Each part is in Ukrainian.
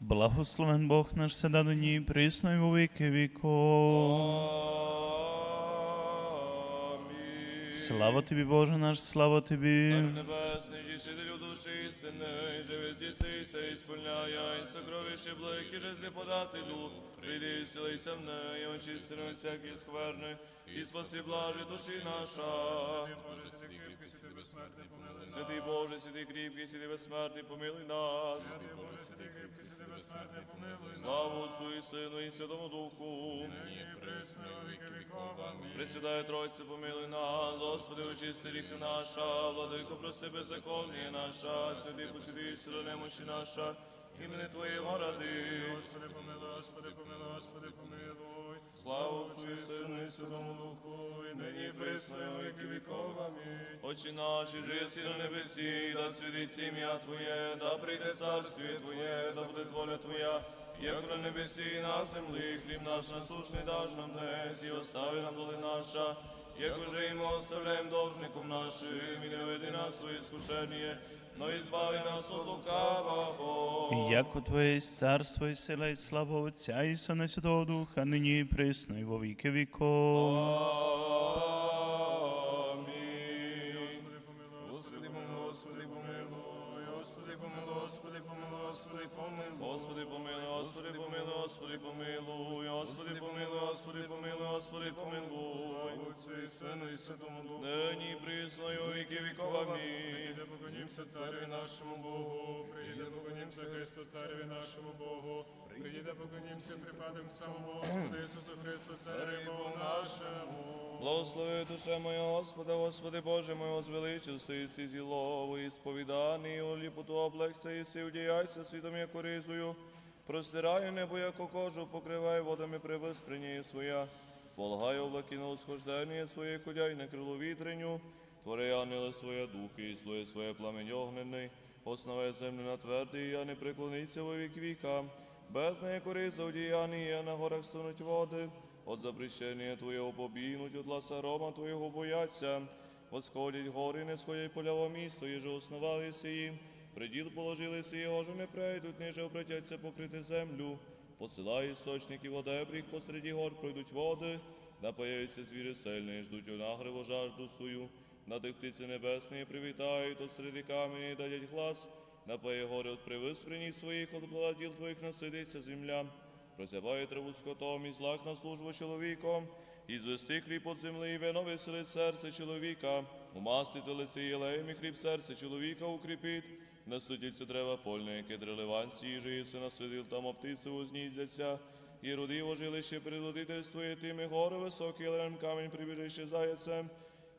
Благословен Бог наш седа до присно й во віки віков. Слава тобі, Боже наш, слава тобі. І і прийди і вселися в неї, очистимо всякі скверни, і спаси блажи душі наша. Святий Боже, святий кріпкий, святий безсмертний, помилуй нас. Слава Отцу і Сину, і Святому Духу. Пресвятая Тройця, помилуй нас, Господи, очисти ріхи наша, владико, прости беззаконня наша, святий посвяти сила немощі наша, імени Твоєго ради. Господи, помилуй, Господи, помилуй, Господи, помилуй. Слава Отцу і Сину, і Святому Духу, і нині присно, і віки віков. Амінь. Отче наш, і на небесі, да святиться ім'я Твоє, да прийде царствіє Твоє, да буде воля Твоя, як на небесі і на землі, хліб наш насушний даж нам днес, і остави нам доли наша, як уже і ми оставляємо должником нашим, і не веди нас своє скушення, но і збави нас от лукавого. Яко Твоє є царство і сила і слава Отця і Сина і Святого Духа, нині і присно і во віки віков. Амінь. Господи, помилуй, Господи, помилуй, Господи, помилуй, Господи, помилуй, Господи, помилуй. Господи помилуй, Господи помилуй, Господи помилуй, Господи помилуй, Господи помилуй, Господи помилуй. Отцю і Сину, і Святому Духу. Нині у віки віков. Амінь. Прийде, поклонімся цареві нашому Богу, прийде, поклонімся Христу, цареві нашому Богу, прийде, поклонімся, припадем самому Господу Ісусу Христу, цареві Богу нашому. Благослови душе моя, Господа, Господи Боже мой, возвеличився і сі зілову, і сповіданий, у ліпоту облегся, і си вдіяйся світом, як ризою. Простираю небо, яко кожу, покривай водами привиспрення своя. Полагай облаки на усхождення своє, ходяй на крилу вітреню. Твори ангели своє духи, і слує своє пламень огнений. Основе землю на твердий, я не преклониться во вік віка. Без неї кориза одіяння, на горах стонуть води. От запрещення Твоєго побігнуть, от ласа рома Твоєго бояться. Восходять гори, не сходять поля во місто, і же основали сії. Приділ положили сії, його ж не прийдуть, ниже обратяться покрити землю. Посилай істочників одебріх, посереді гор пройдуть води, напояються звірі сильні, ждуть у нагриву жажду свою. На тих птиці небесні привітають, от камені дадять глас. Напоє гори от привиспрені своїх, от плодів твоїх насидиться земля. Просяває траву скотом і злак на службу чоловіком, і звести хліб от земли, і вино веселить серце чоловіка, умастити лице єлеєм і хліб серце чоловіка укріпить, насидіться дерева польне, яке дрелеван сіжі, і се насидил там оптиці возніздяться, і роди вожилище предводительство, і тими гори високі, лем камінь прибіжище заяцем,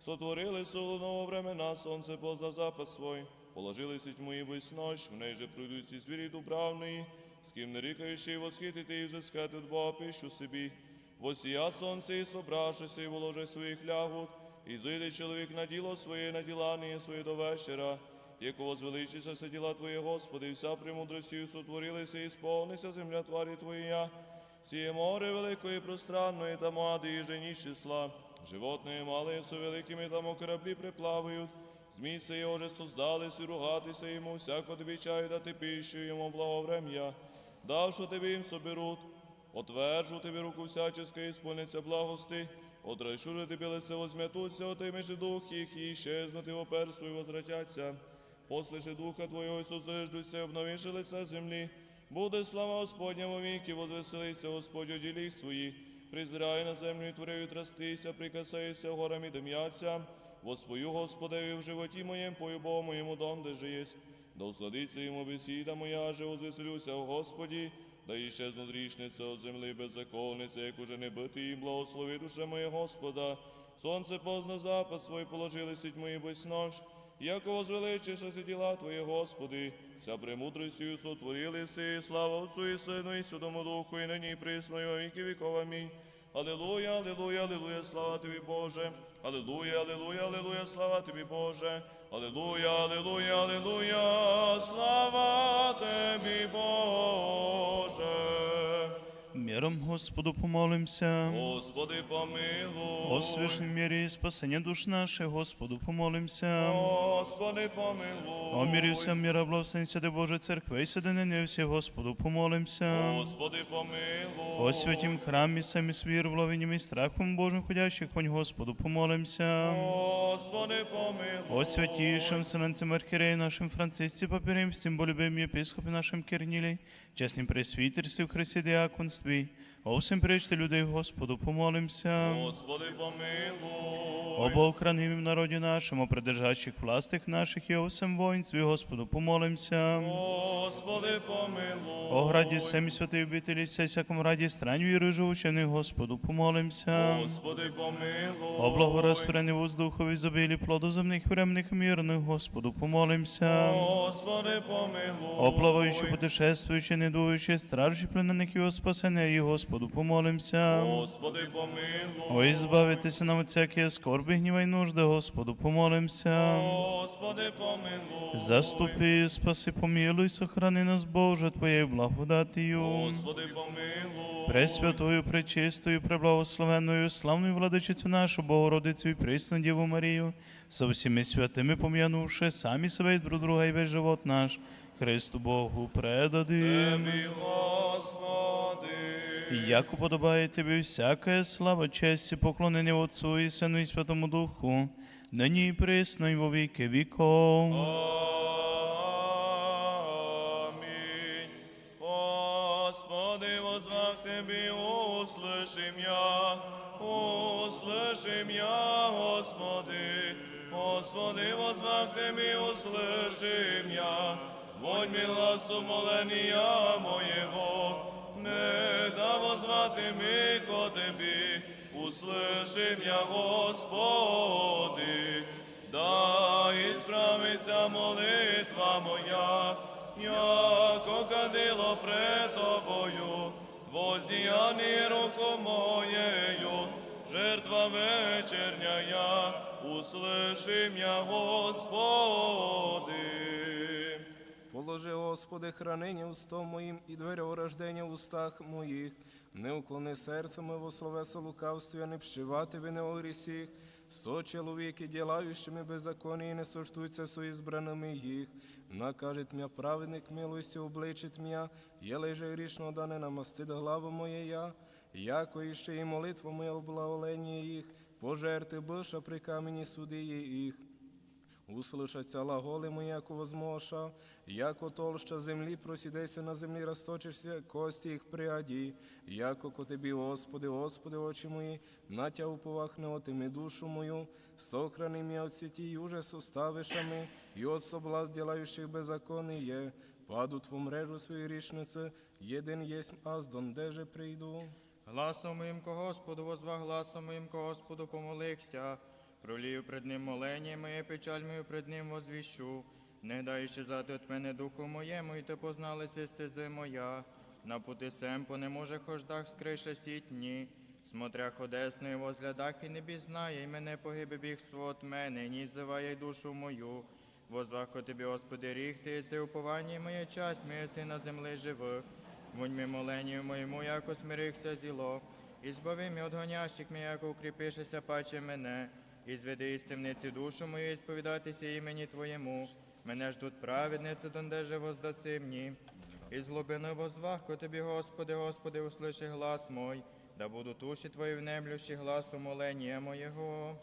сотворили солоного времена, сонце позна запад свой, положили тьму і весь ночь, в неї же пройдуть ці звірі дубравної, з ким не рікаючи восхитити і взискати від Бога пищу собі. Восія сонце і собравшися, і воложи своїх лягут, і зійде чоловік на діло своє, на ділання своє до вечора. Яко возвеличиться се діла Твої, Господи, і вся премудростю сотворилися, і сповнися земля тварі Твоя. Сіє море великої пространної, та мади і жені числа. Животные малые со великими там у кораблі приплавають. Змій се його же создались і ругатися йому, всяко тобі чаю дати пищу йому благоврем'я. Давши тобі їм соберуть, отвержу тобі руку всяческа і сповниться благости, отрайшу же тобі лице возм'ятуться, отимеш дух їх, і щезнути в оперству і возвратяться. Послиши духа Твого і созиждуться, обновиши лице землі. Буде слава Господня во віки, возвеселиться Господь у ділі своїх. Призирай на землю творею трастися, прикасайся горам і дим'яться. Воспою Господеві в животі моєм, пою Богу моєму дом, де же єсть. Да усладиться йому бесіда моя, же возвеселюся в Господі, да іщезну грішниця от земли беззаконниця, як уже не бити їм, благослови душа моя Господа. Сонце позна запад свой положили сіть мої без нож. Яко возвеличишся діла Твої, Господи, вся премудростю сотворили си, слава Отцу і Сину, і Святому Духу, і нині і присно, і во віки віков. Амінь. Алілуя, алілуя, алілуя, слава тобі, Боже. Алілуя, алілуя, алілуя, слава тобі, Боже. Алілуя, алілуя, алілуя, слава тобі, Боже. Мир миром, Господу помолимся. Господи, помилуй. О священнім мірі спасення душ наших, Господу помолимся. Господи, помилуй. О мірі всем міра, благословен святи Боже церкви, і соединення всіх, Господу помолимся. Господи, помилуй. О святім храмі, самі свір, вловенням і страхом Божим ходящих, понь Господу помолимся. Господи, помилуй. О святейшем Вселенцем Архиерею нашим Франциске Папирем, всем болюбим епископе нашим Кирнилей, честным пресвитерстве в Христе диаконстве, о всем прежде людей Господу помолимся. Господи, помилуй. О Богохранимом народе нашем, о придержащих властях наших и о всем Господу помолимся. Господи, помилуй. О граді всем і святої обителі, вся всякому раді стран віру живучених, Господу помолимся. Господи, помилуй. О благорастворенні воздухові забилі плоду земних временних мирних, Господу помолимся. Господи, помилуй. О плаваючи, путешествуючи, недуючи, стражі пленених його спасене, і Господу помолимся. Господи, помилуй. О, і збавитися нам всякої скорби, гніва й нужди, Господу помолимся. Господи, помилуй. Заступи, спаси, помилуй, сохрани нас, Боже, Твоєю благодатію. Господи, помилуй. Пресвятою, пречистою, преблагословенною, славною владичицю нашу, Богородицю і присну Діву Марію, со всіми святими пом'янувши самі себе і друг друга і весь живот наш, Христу Богу предадим. Тебі, Господи І як уподобає тобі всяка слава, честь і поклонення Отцу і Сину і Святому Духу, нині і присно і во віки віков. Амінь. Господи, возвах Тебе, услышим я, услышим я, Господи. Господи, возвах Тебе, услышим я, вонь гласу моления моего, не да возвати ми ко Тебе, услышим я, Господи. Да ісправиться молитва моя, яко кадило пред тобою, воздіяні руку моєю, жертва вечерняя, услышим я, Господи. Положи, Господи, хранення устом моїм і двері рождення в устах моїх. Не уклони серце моє во словеса лукавстві, а не вшивати вини о грісіх. Со чоловіки, ділаючими беззаконні, і не соштуються со ізбраними їх. Накажет мя праведник милостю обличить мя, єлей же грішно да не намастит главу моєя. Яко іще і молитва моя в благоленні їх, пожерти биша при камені суди їх. Услышаться лаголи мої, яко возмоша, яко толща землі просідеся на землі, розточишся, кості їх приаді, яко ко тобі, Господи, Господи, очі мої, на тя уповах не отими душу мою, сохрани м'я от сіті уже суставишами, і от соблазн ділаючих беззаконний є, паду в мрежу свою річниці, єдин єсть аз, дондеже прийду. Гласно моїм ко Господу, возва гласно моїм ко Господу помолихся. Пролію пред ним молення моє, печаль мою пред ним возвіщу. Не дай щезати от мене духу моєму, і ти позналися стези моя. На пути сем по не може хождах скриша сітні. Смотря ходесною возглядах і не бізнає, і мене погибе бігство от мене, ні зиває душу мою. Возвах ко тобі, Господи, ріг ти, єси уповання моя часть, моя си на землі живих. Вонь ми моленію моєму, яко смирихся зіло, і збави мі от гонящих мій, яко укріпишеся паче мене, і зведи із темниці душу мою, і сповідатися імені Твоєму. Мене ждуть праведниці, дондеже воздаси мені. І з глибини возвах тобі, Господи, Господи, услиши глас мой, да буду туші Твої внемлющі глас умолення моєго.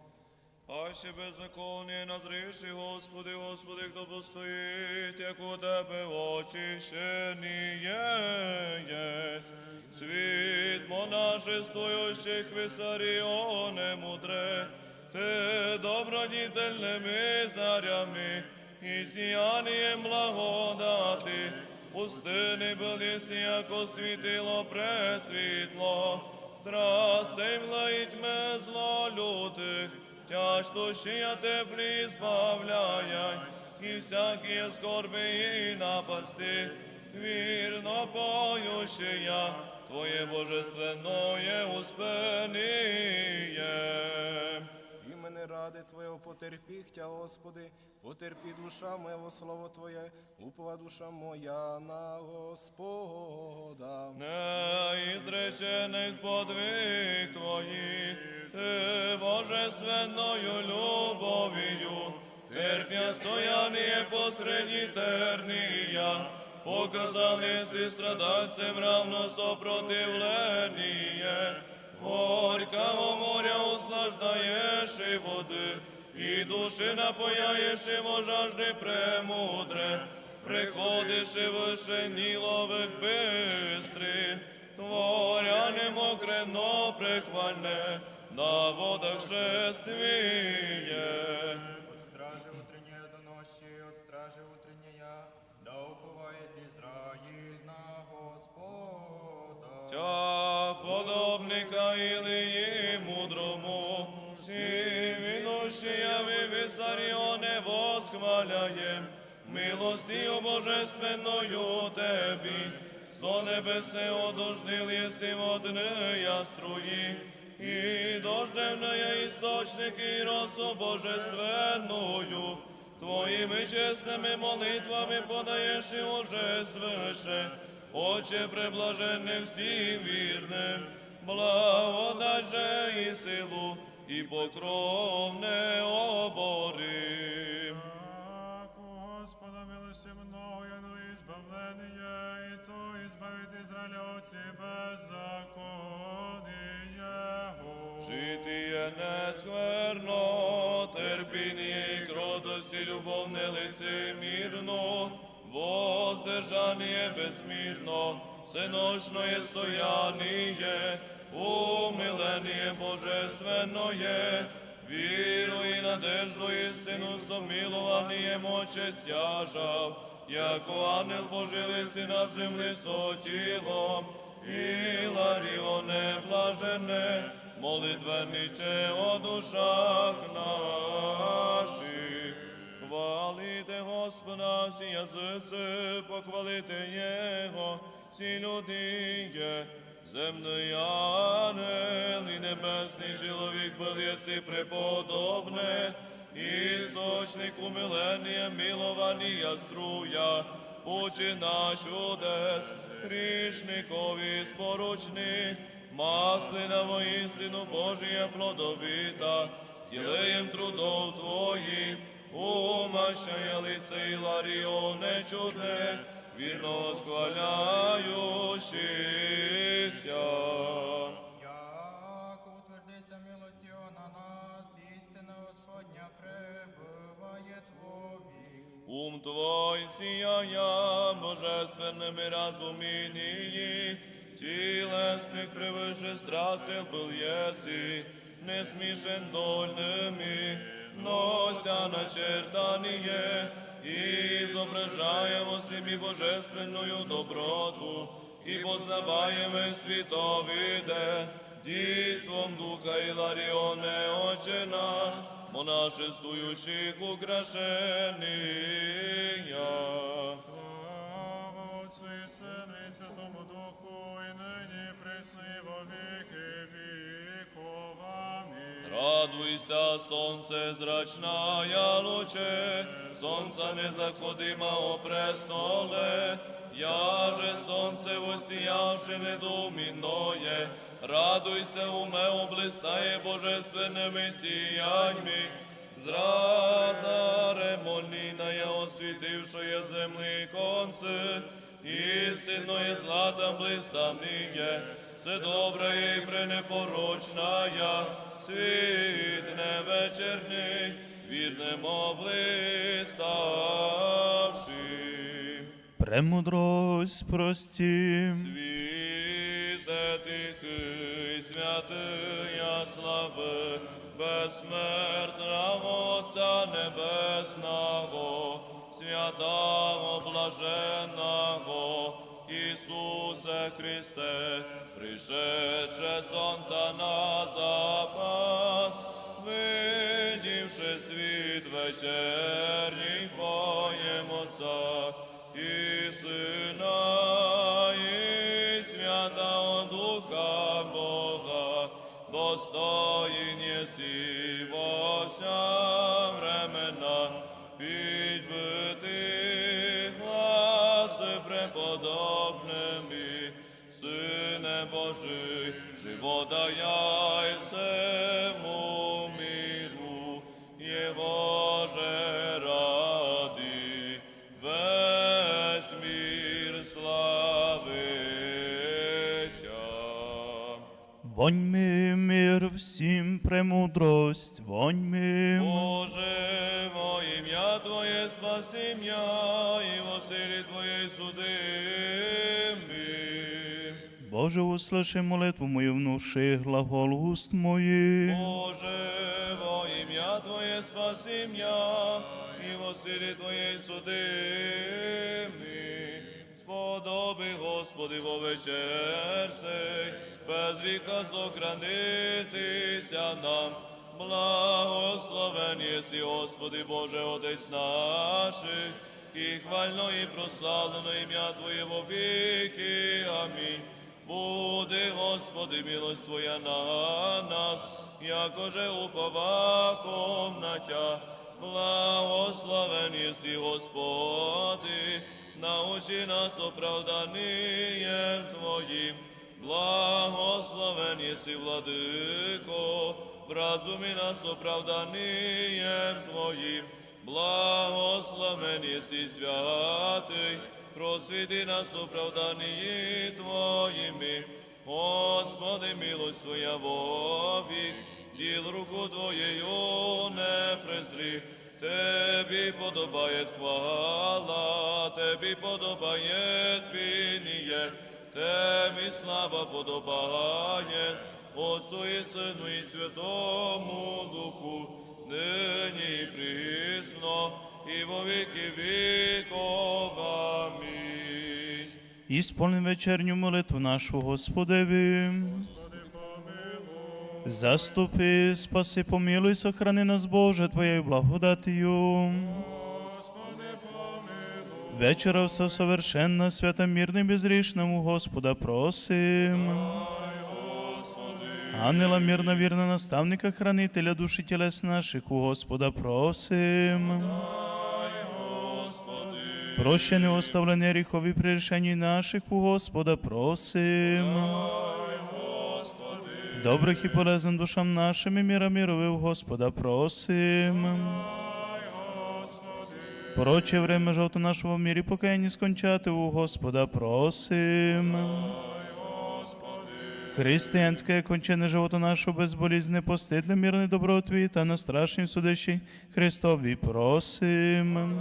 А ще беззаконні назріши, Господи, Господи, хто постоїть, як у Тебе очищені є. Світ монашествуючих висаріоне мудре, Ти добродітельними зарями і сіянням благодати, пустини були яко світило пресвітло, страстей влаїть ме зло лютих, тяжко я теплі збавляй, і всякі скорби і напасти, вірно поющий я, Твоє божественное успеніє. Ради Твоєго потерпіх Тя, Господи, потерпі душа моя слово Твоє, упова душа моя на Господа. Не ізре священих подвиг Твоїх, Ти божественною любов'ю, терпня стояние посредні тернія, показали си страдальцем равно сопротивление, горького моря услаждаєш і води, і душі напояєш і жажди премудре, приходиш і вище нілових бистрин, творяне мокре, но прихвальне, на водах шествіє. От стражи утренняя до ночи, от стражи утренняя, да уповает Израиль на Господа. Илии мудрому, всі вінущия вивісаріоне восхваляєм, милостію божественною Тебі, со небесе одождил єси водния струї, і дождевная істочник і росу божественною, Твоїми чесними молитвами подаєш і уже свише, Отче преблаженне всім вірним, благодать і силу, і покров не оборим. Так, Господа милости мною, но избавление, и то избавит Израиля от беззакония. Житіє нескверно, терпіння і кротості, любов нелицемірно, воздержання безмірно, всеночное стояние, умилення божественное, віру і надежду істину сомилуванням оче стяжав, яко ангел пожилися на землі со тілом, і Ларіоне блажене, молитвенниче о душах наших. Хвалите Господа, всі язиці, похвалите Його, всі люди земний ангел і небесний чоловік был єси преподобне, істочник умилення, миловання струя, почина чудес, грішникові споручник, маслина воістину Божія плодовита, ділеєм трудов твоїх, умащає лице і ларіоне чудне, вірно схваляючих тя. Як утвердися милостю на нас, істина Господня пребывает вовік. Ум твой сіяя божественними разумінії, тілесних превише страстил был єси, не смішен дольними, нося начертаніє, і зображаємо собі божественную доброту, і познаваємо світовиде, дійством Духа і Ларіоне, Отче наш, и Сыну и Святому Духу, и ныне и пресно и во веки веков. Радуйся, сонце зрачная луче, сонца незаходима престоле, я же сонце воссіявши недумінное, радуйся, уме облистає божественними сіяньми, зраза ремольниная освітившая земли конце, істинное златом блиставниє, все добре і пренепорочная, світ не вечерний, вірнем облиставши. Премудрость простім. Світе тихий, святия слави, безсмертного Отця Небесного, святого блаженного, Ісусе Христе, пришедше сонце на запад, видівши світ вечерній поєм всему миру, Его же ради, весь мир всім премудрость, воньми. Боже, Боже, услыши молитву мою, внуши глагол уст моїх. Боже, во ім'я Твоє спаси м'я, і во силі Твоєї суди ми. Сподоби, Господи, во вечер сей, без гріха сохранитися нам. Благословен єси, Господи Боже, Отець наших, і хвально і прославлено ім'я Твоє во віки. Буде, Господи, милость Твоя на нас, якоже уповахом на Тя. Благословен єси, Господи, научи нас оправданием Твоїм. Благословен єси, Владико, вразуми нас оправданием Твоїм. Благословен єси, святий, просвіти нас оправданії Твоїми. Господи, милость Твоя вовік, діл руку Твоєю не презри. Тебі подобає хвала, Тебі подобає пініє, Тебі слава подобає, Отцу і Сину і Святому І сповним вечерню молитву нашу Господеві. Заступи, спаси, помилуй, сохрани нас, Боже, Твоєю благодатію. Вечора все совершенно, свята мирно і безрішному Господа просим. Ангела мирно, вірна наставника, хранителя душі тілес наших, у Господа просим. Прощене оставлення гріхові прирішені наших, у Господа просим. Добрих і полезен душам нашим і міра міровив Господа просим. Проче время жовто нашого в мірі покаянні скончати у Господа просим. Християнське кончене живото нашого безболізне, постидне, мирне добро Твій та на страшній судищі Христові просим.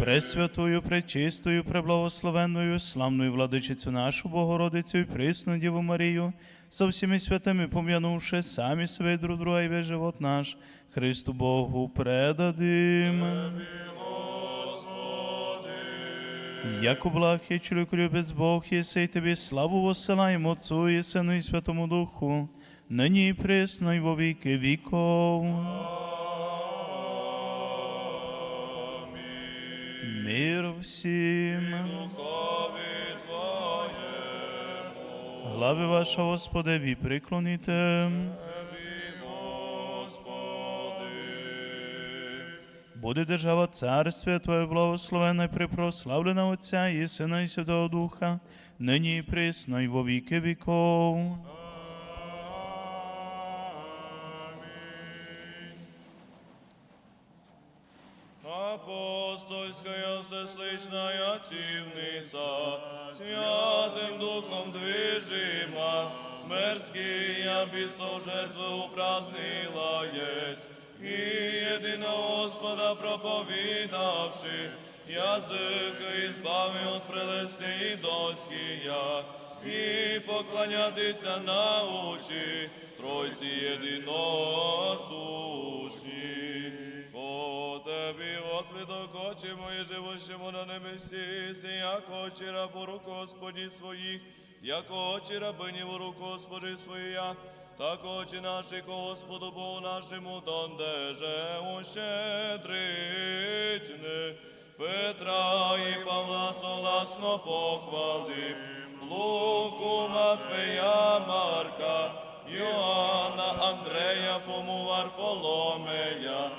Пресвятую, пречистою, преблагословенною, славною владичицю нашу Богородицю і присну Діву Марію, со всіми святими пом'янувши самі себе друг друга і весь живот наш, Христу Богу предадим. Яко благ є чоловіку любець Бог, єси тобі славу воссилаємо Отцу і Сину і Святому Духу, нині і присно, і во віки віков. Мир всім. Глави ваша, Господеві, приклоніте. Господи. Буде держава царствия Твоє благословена і припрославлена Отця і Сина і Святого Духа, нині і присно, і во віки віков Апостольская всеслышная цивница, Святым Духом движима, мерзкие бесов жертвы упразднила есть, и единого Господа проповідавши, язик избавив от прелести і доскія, і поклонятися научи, Тройці єдиносушні. По Тебі, Господи, очі мої, живущому на небесі, си, як очі рабу руку Господі своїх, як очі рабині в руку Господи своя, так очі наші Господу Богу нашому, дондеже ущедричне. Петра і Павла согласно похвали, Луку Матфея Марка, Йоанна, Андрея, Фому Варфоломея,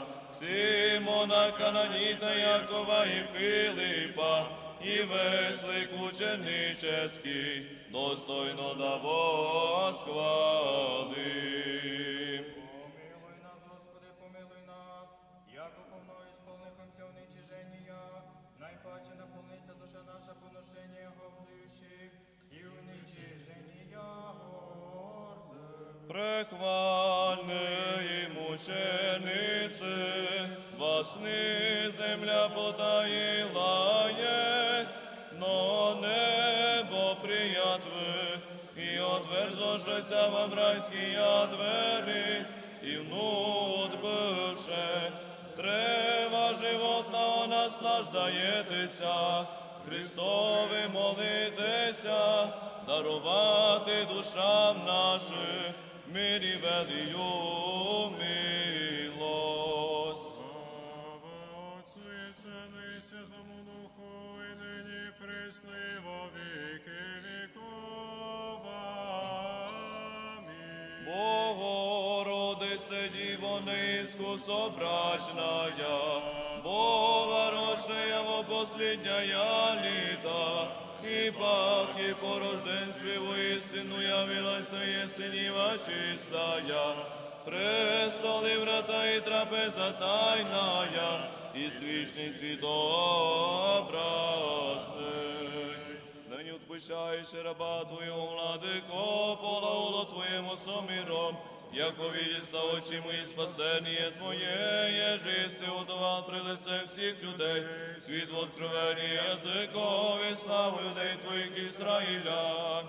Симона Кананіта, Якова і Филипа, і весь лик ученический, достойно да восхвалим. Помилуй нас, Господи, помилуй нас, яко повно ісполнихомся уничиження, найпаче наповнися душа наша поношення обзуючих, і уничиження горде. Прехвальний мучениці, вас земля потаїла єсть, но небо приятви, і отверзошися вам райські двері, і внут бивше, трева животного наслаждаєтеся, Христові молитеся, дарувати душам нашим мирі велію милость. Неискусобрачная, Бога рождая во последняя літа, і паки по рожденстві воістину явилася єсеніва чистая, престоли врата і трапеза тайная, і свічний світообразний. Ныне отпущаешь раба Твоего, владыко, полауло Твоему сомиром, яко видится очи мои спасение Твое, еже си удавал при лице всіх людей, світ в язикові славу людей Твоїх Израиля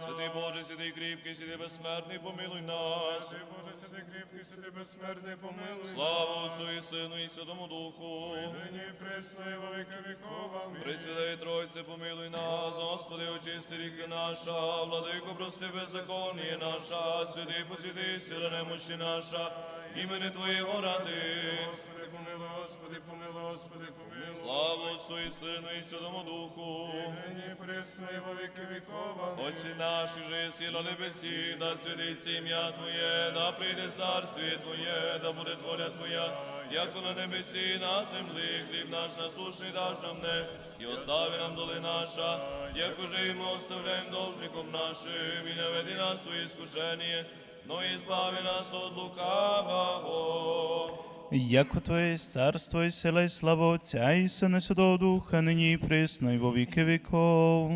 Святий Боже, святий кріпкий, святий безсмертний, помилуй нас. Святый Боже, святый крепкий, святый бессмертный, помилуй нас. Святий Боже, святий кріпкий, святий безсмертний, помилуй нас. Слава Отцу и Сыну и Святому Духу. Нині присно і во віки віков. Амінь. Пресвятая Тройце, помилуй нас, Господи, очисти ріки наша, владико, прости беззаконие наша, святий посвяти сила немощі наша, імени Твоєго ради. Господи, помилуй, Господи, помилуй, Господи, помилуй. Слава Отцу і Сину і Святому Духу. Нині присно і во віки віков. Амінь. Отче наш, же єси на небесі, да святиться ім'я Твоє, да прийде царствіє Твоє, да буде воля Твоя, яко на небесі, на землі, хліб наш насущний даш нам днес, і остави нам доли наша, яко же і ми оставляємо должником нашим, і не веди нас у іскушення, но і збави нас от лукавого. Яко Твоє царство і сила і слава Отця і Сина Святого Духа, нині і присно, і во віки віков.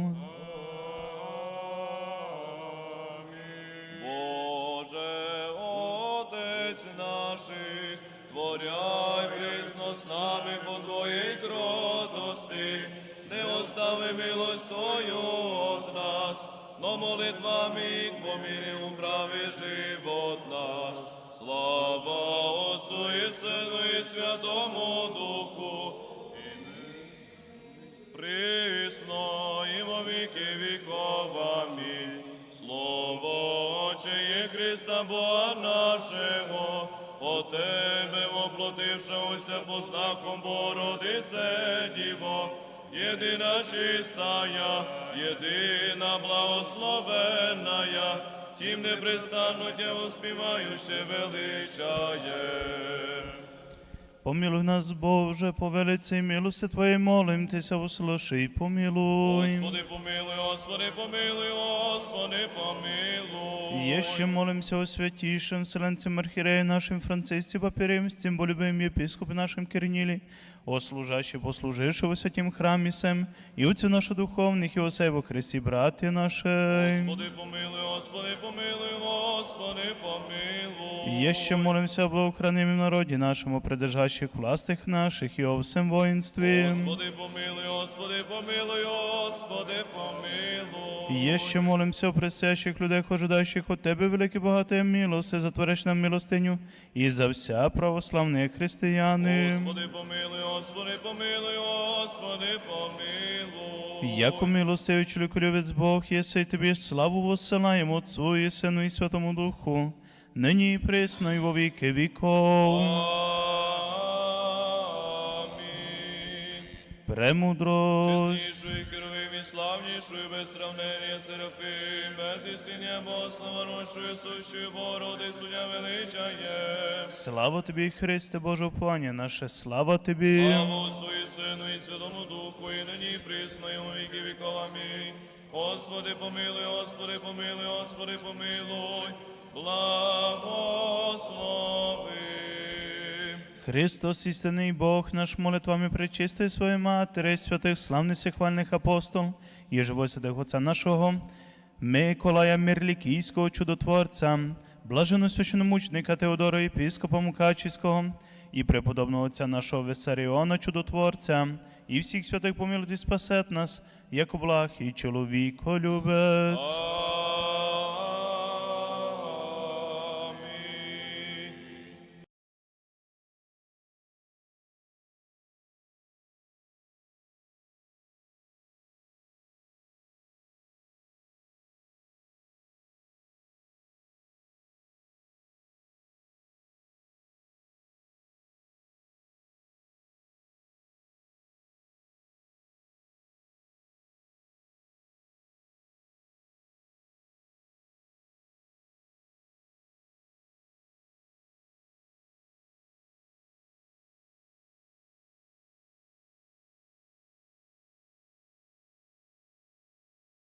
По мірі управи живот наш. Слава Отцу і Сину і Святому Духу, присно і во віки віков. Амінь. Слово Отче Христа Бога нашого, о Тебе Богородице Діво, єдина чистая, єдина благословенная, тим непрестанно Тя успівающе величає. Помилуй нас, Боже, по велиці милости Твоєї молим Тися, услыши і помилуй. Господи, помилуй, Господи, помилуй, Господи, помилуй. І ще молимся о святейшем Вселенцем Архиерея нашим Франциске Папиремстем, болюбим епископе нашим Кирниле, о служащий, послужившего святим храмі сем, і отцю наших духовних, і осе во Христі, браті наші. Господи, помилуй, Господи, помилуй, Господи, помилуй. І ще молимся о благохранимім народі нашому, придержащих властих наших, і о всем воїнстві. Господи, помилуй, Господи, помилуй, Господи, помилуй. Є ще молимся о присящих людей, ожидаючих от Тебе, велике багате милости, затвориш нам милостиню, і за вся православні християни. Господи, помилуй, Господи, помилуй, Господи, помилуй. Яко милостивий чоловіколюбець Бог, єси тобі славу воссилаємо Отцу і Сину і Святому Духу, нині і присно і во віки віков. Премудрость. Чистішою, керовим і славнішою, без сравнення Серафим, без істиння Богословорною, сущою Богородицю я величає. Слава тобі, Христе Боже, плані наше, слава тобі. Слава Отцу і Сину і Святому Духу, і нині і присно, і у віки віков. Амінь. Господи, помилуй, Господи, помилуй, Господи, помилуй, благослови. Христос, істинний Бог, наш молитвами причистий своєї матері, святих славних хвальних апостол, і живо святих Отця нашого, Миколая Мирлікійського чудотворця, блаженно священомучника Теодора Єпископа Мукачівського, і преподобного Отця нашого Весаріона чудотворця, і всіх святих помилуйте спасет нас, як благ і чоловіко любець.